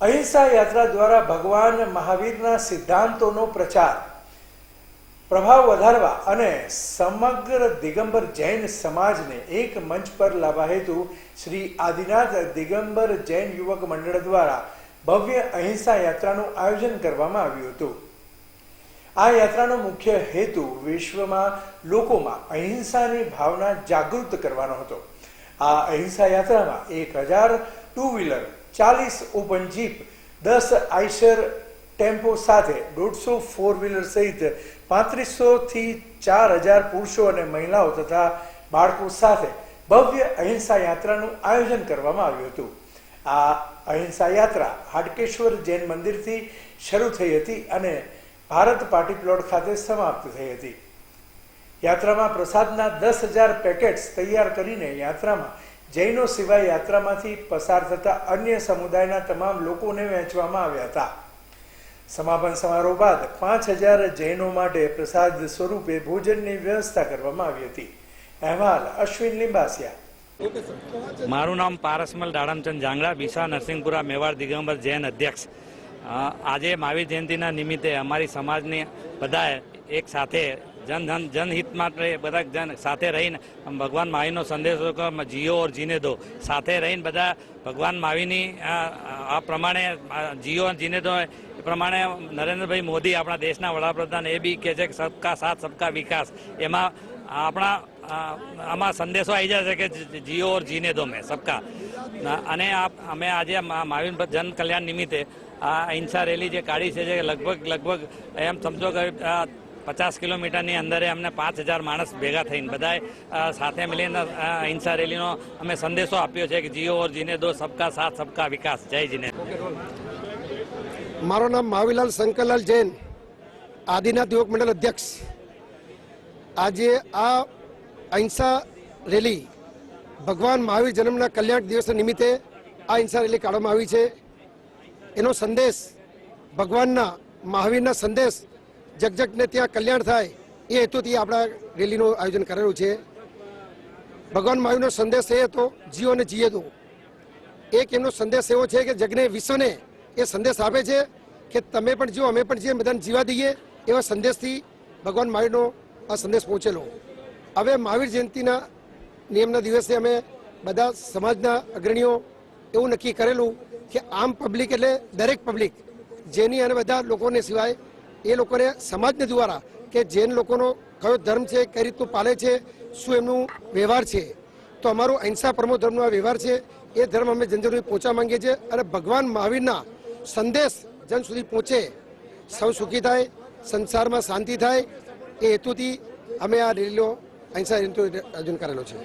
અહિંસા યાત્રા દ્વારા ભગવાન મહાવીરના સિદ્ધાંતોનો પ્રચાર, પ્રભાવ વધારવા અને સમગ્ર દિગંબર જૈન સમાજને એક મંચ પર લાવવા હેતુ શ્રી આદિનાથ દિગંબર જૈન યુવક મંડળ દ્વારા ભવ્ય અહિંસા યાત્રાનું આયોજન કરવામાં આવ્યું હતું. આ યાત્રાનો મુખ્ય હેતુ વિશ્વમાં લોકોમાં અહિંસાની ભાવના જાગૃત કરવાનો હતો. આ અહિંસા યાત્રામાં એક હજાર ટુ વ્હીલર ચાલીસ ઓપન જીપ, દસ આઈશર ટેમ્પો સાથે દોઢસો ફોર વ્હીલર સહિત પાંત્રીસોથી ચાર હજાર પુરુષો અને મહિલાઓ તથા બાળકો સાથે ભવ્ય અહિંસા યાત્રાનું આયોજન કરવામાં આવ્યું હતું. આ અહિંસા યાત્રા હાટકેશ્વર જૈન મંદિરથી શરૂ થઈ હતી અને ભારત પાર્ટી પ્લોટ ખાતે સમાપ્ત થઈ હતી. યાત્રામાં પ્રસાદના દસ હજાર પેકેટ્સ તૈયાર કરીને યાત્રામાં જૈનો સિવાય યાત્રામાંથી પસાર થતા અન્ય સમુદાયના તમામ લોકોને વહેંચવામાં આવ્યા હતા. સમાપન સમારોહ બાદ પાંચ હજાર જૈનો માટે પ્રસાદ સ્વરૂપે ભોજનની વ્યવસ્થા કરવામાં આવી હતી. અહેવાલ અશ્વિન લિંબાસિયા. મારું નામ પારસમલ દાડમચંદ જાંગડા વિશા નરસિંહપુરા મેવાડ દિગંબર જૈન અધ્યક્ષ. આજે મહાવીર જયંતિના નિમિત્તે અમારી સમાજની બધાએ એક સાથે જન ધન જનહિત માટે બધા જન સાથે રહીને ભગવાન મહાવીરનો સંદેશો જીઓ ઓર જીને દો. સાથે રહીને બધા ભગવાન માવીની આ પ્રમાણે જીઓ જીને દો એ પ્રમાણે નરેન્દ્રભાઈ મોદી આપણા દેશના વડાપ્રધાન એ બી કહે છે કે સબકા સાથ, સબકા વિકાસ. એમાં આપણા આમાં સંદેશો આવી છે કે જીઓ ઓર જીને દો મેં, સબકા. અને અમે આજે માવીન જન કલ્યાણ નિમિત્તે આ અહિંસા રેલી જે કાઢી છે જે લગભગ લગભગ એમ સમજો કે પચાસ કિલોમીટરની અંદર અમને પાંચ હજાર માણસ ભેગા થઈને બધાએ સાથે મળીને અહિંસા રેલીનો અમે સંદેશો આપ્યો છે કે જીઓ ઓર જીને દો, સબકા સાથ, સબકા વિકાસ. જય જીને. મારું નામ મહાવીલાલ શંકરલાલ જૈન, આદિનાથ યુવક મંડળ અધ્યક્ષ. આજે આ અહિંસા રેલી ભગવાન મહાવીર જન્મના કલ્યાણ દિવસ નિમિત્તે આ અહિંસા રેલી કાઢવામાં આવી છે. એનો સંદેશ ભગવાનના, મહાવીરના સંદેશ જગજગને ત્યાં કલ્યાણ થાય, એ હેતુથી આપણા રેલીનું આયોજન કરેલું છે. ભગવાન મહાવીરનો સંદેશ એ હતો જીઓ અને જીએ દો. એક એમનો સંદેશ એવો છે કે જગને વિશ્વને એ સંદેશ આપે છે કે તમે પણ જીવો, અમે પણ જીએ, બધાને જીવા દઈએ એવા સંદેશથી ભગવાન મહાવીરનો આ સંદેશ પહોંચેલો. હવે મહાવીર જયંતિના નિયમના દિવસે અમે બધા સમાજના અગ્રણીઓ એવું નક્કી કરેલું કે આમ પબ્લિક એટલે દરેક પબ્લિક, જેની અને બધા લોકોને સિવાય એ લોકોને સમાજને દ્વારા કે જૈન લોકોનો કયો ધર્મ છે, કઈ રીતનું પાલે છે, શું એમનું વ્યવહાર છે. તો અમારો અહિંસા પરમો ધર્મનો આ વ્યવહાર છે, એ ધર્મ અમે જન પહોંચવા માંગીએ છીએ અને ભગવાન મહાવીરના સંદેશ જન સુધી પહોંચે. સૌ સુખી થાય, સંસારમાં શાંતિ થાય, એ હેતુથી અમે આ રેલીઓ અહિંસા રેલીનું આયોજન કરેલો છે.